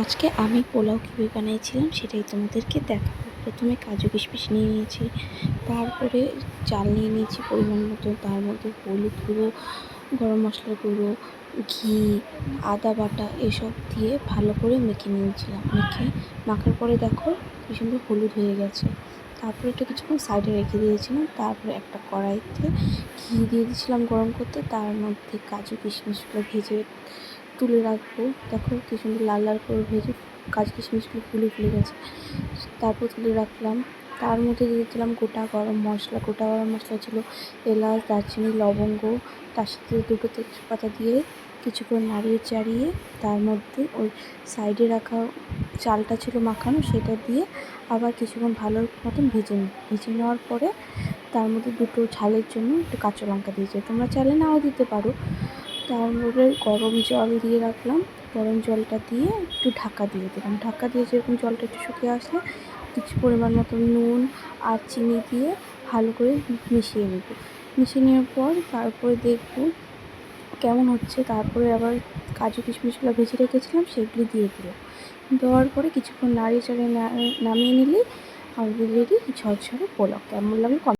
আজকে আমি পোলাও কীভাবে বানিয়েছিলাম সেটাই তোমাদেরকে দেখাবো। প্রথমে কাজু কিশমিশ নিয়ে নিয়েছি, তারপরে চাল নিয়ে নিয়েছি পরিমাণ মতো, তার মধ্যে হলুদ গুঁড়ো, গরম মশলা গুঁড়ো, ঘি, আদা বাটা এসব দিয়ে ভালো করে মেখে নিয়েছিলাম। মেখে মাখার পরে দেখো কি সুন্দর হলুদ হয়ে গেছে। তারপরে একটু কিছুক্ষণ সাইডে রেখে দিয়েছিলাম, তারপরে একটা কড়াইতে ঘি দিয়ে দিয়েছিলাম গরম করতে, তার মধ্যে কাজু কিশমিশগুলো ভেজে তুলে রাখব। দেখো কি সুন্দর লাল লাল করে ভেজে কাজু কিশমিশগুলো ফুলে ফুলে গেছে। তারপর তুলে রাখলাম। তার মধ্যে দিয়ে দিলাম গোটা গরম মশলা। গোটা গরম মশলা ছিল এলাচ, দারচিনি, লবঙ্গ। তার সাথে দুটো তেজপাতা দিয়ে কিছুক্ষণ নাড়িয়ে চাড়িয়ে তার মধ্যে ওই সাইডে রাখা চালটা ছিল মাখানো, সেটা দিয়ে আবার কিছুক্ষণ ভালো মতন ভেজে নিই ভেজে নেওয়ার পরে তার মধ্যে দুটো ঝালের জন্য একটু কাঁচা লঙ্কা দিয়েছি। তোমরা চাইলে নাও দিতে পারো। তারপরে গরম জল দিয়ে রাখলাম। গরম জলটা দিয়ে একটু ঢাকা দিয়ে দিলাম। ঢাকা দিয়ে যেরকম জলটা একটু শুকিয়ে আসলে কিছু পরিমাণ মতো নুন আর চিনি দিয়ে ভালো করে মিশিয়ে নেব। মিশিয়ে নেওয়ার পর তারপরে দেখব কেমন হচ্ছে। তারপরে আবার কাজু কিশমিশগুলো ভেজে রেখেছিলাম, সেগুলি দিয়ে দিলাম দেওয়ার পরে কিছুক্ষণ নাড়িয়ে চাড়িয়ে নামিয়ে নিলেই রেডি ঝরঝরে পোলাও। কেমন লাগল